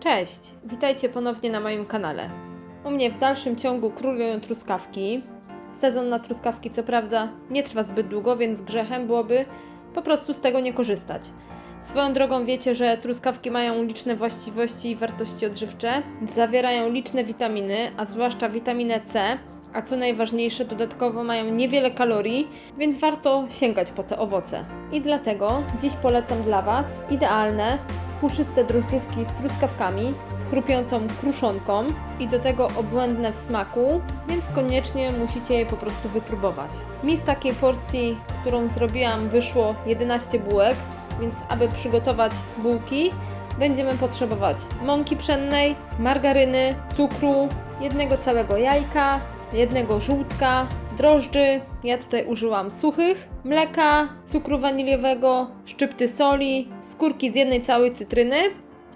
Cześć, witajcie ponownie na moim kanale. U mnie w dalszym ciągu królują truskawki. Sezon na truskawki co prawda nie trwa zbyt długo, więc grzechem byłoby po prostu z tego nie korzystać. Swoją drogą wiecie, że truskawki mają liczne właściwości i wartości odżywcze, zawierają liczne witaminy, a zwłaszcza witaminę C, a co najważniejsze, dodatkowo mają niewiele kalorii, więc warto sięgać po te owoce. I dlatego dziś polecam dla Was idealne, puszyste drożdżówki z truskawkami, z chrupiącą kruszonką i do tego obłędne w smaku, więc koniecznie musicie je po prostu wypróbować. Mi z takiej porcji, którą zrobiłam, wyszło 11 bułek, więc aby przygotować bułki, będziemy potrzebować mąki pszennej, margaryny, cukru, jednego całego jajka, jednego żółtka, drożdży, ja tutaj użyłam suchych, mleka, cukru waniliowego, szczypty soli, skórki z jednej całej cytryny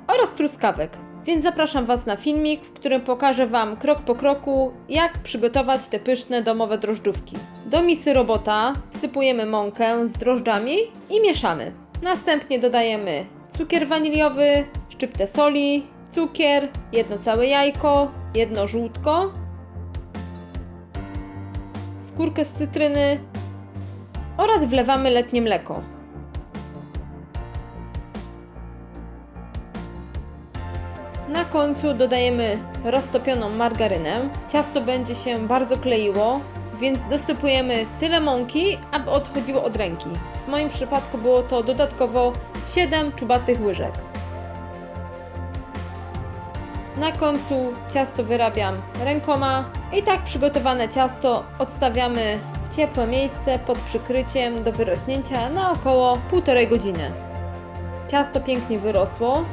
oraz truskawek. Więc zapraszam Was na filmik, w którym pokażę Wam krok po kroku, jak przygotować te pyszne domowe drożdżówki. Do misy robota wsypujemy mąkę z drożdżami i mieszamy. Następnie dodajemy cukier waniliowy, szczyptę soli, cukier, jedno całe jajko, jedno żółtko, skórkę z cytryny oraz wlewamy letnie mleko. Na końcu dodajemy roztopioną margarynę. Ciasto będzie się bardzo kleiło, więc dosypujemy tyle mąki, aby odchodziło od ręki. W moim przypadku było to dodatkowo 7 czubatych łyżek. Na końcu ciasto wyrabiam rękoma i tak przygotowane ciasto odstawiamy w ciepłe miejsce pod przykryciem do wyrośnięcia na około 1,5 godziny. Ciasto pięknie wyrosło,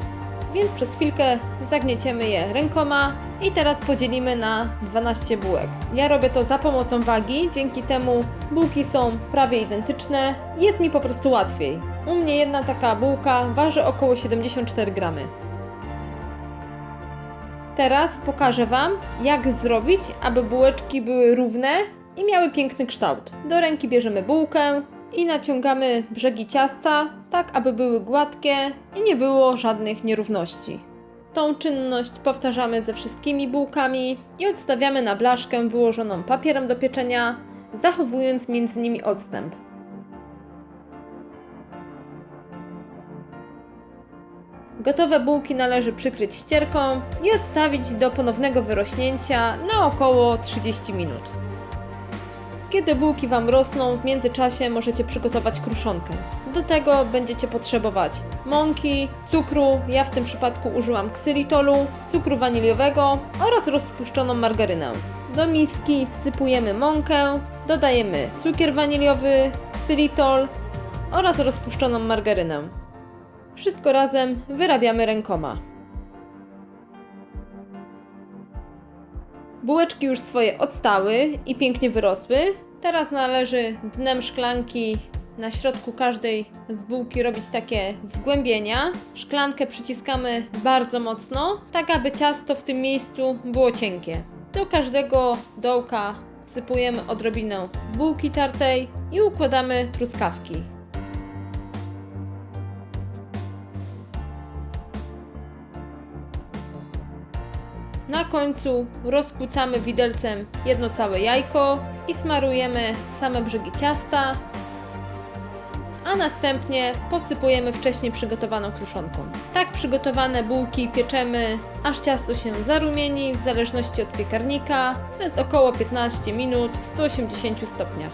więc przez chwilkę zagnieciemy je rękoma i teraz podzielimy na 12 bułek. Ja robię to za pomocą wagi, dzięki temu bułki są prawie identyczne jest mi po prostu łatwiej. U mnie jedna taka bułka waży około 74 gramy. Teraz pokażę Wam, jak zrobić, aby bułeczki były równe i miały piękny kształt. Do ręki bierzemy bułkę i naciągamy brzegi ciasta, tak aby były gładkie i nie było żadnych nierówności. Tą czynność powtarzamy ze wszystkimi bułkami i odstawiamy na blaszkę wyłożoną papierem do pieczenia, zachowując między nimi odstęp. Gotowe bułki należy przykryć ścierką i odstawić do ponownego wyrośnięcia na około 30 minut. Kiedy bułki Wam rosną, w międzyczasie możecie przygotować kruszonkę. Do tego będziecie potrzebować mąki, cukru, ja w tym przypadku użyłam ksylitolu, cukru waniliowego oraz rozpuszczoną margarynę. Do miski wsypujemy mąkę, dodajemy cukier waniliowy, ksylitol oraz rozpuszczoną margarynę. Wszystko razem wyrabiamy rękoma. Bułeczki już swoje odstały i pięknie wyrosły. Teraz należy dnem szklanki na środku każdej z bułki robić takie wgłębienia. Szklankę przyciskamy bardzo mocno, tak aby ciasto w tym miejscu było cienkie. Do każdego dołka wsypujemy odrobinę bułki tartej i układamy truskawki. Na końcu rozkłócamy widelcem jedno całe jajko i smarujemy same brzegi ciasta, a następnie posypujemy wcześniej przygotowaną kruszonką. Tak przygotowane bułki pieczemy, aż ciasto się zarumieni, w zależności od piekarnika. To jest około 15 minut w 180 stopniach.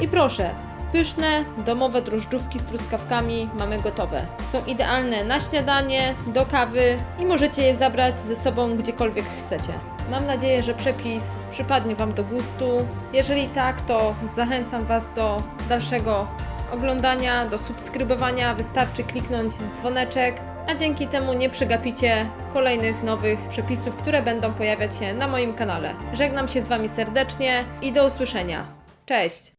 I proszę, pyszne, domowe drożdżówki z truskawkami mamy gotowe. Są idealne na śniadanie, do kawy i możecie je zabrać ze sobą gdziekolwiek chcecie. Mam nadzieję, że przepis przypadnie Wam do gustu. Jeżeli tak, to zachęcam Was do dalszego oglądania, do subskrybowania. Wystarczy kliknąć dzwoneczek, a dzięki temu nie przegapicie kolejnych nowych przepisów, które będą pojawiać się na moim kanale. Żegnam się z Wami serdecznie i do usłyszenia. Cześć!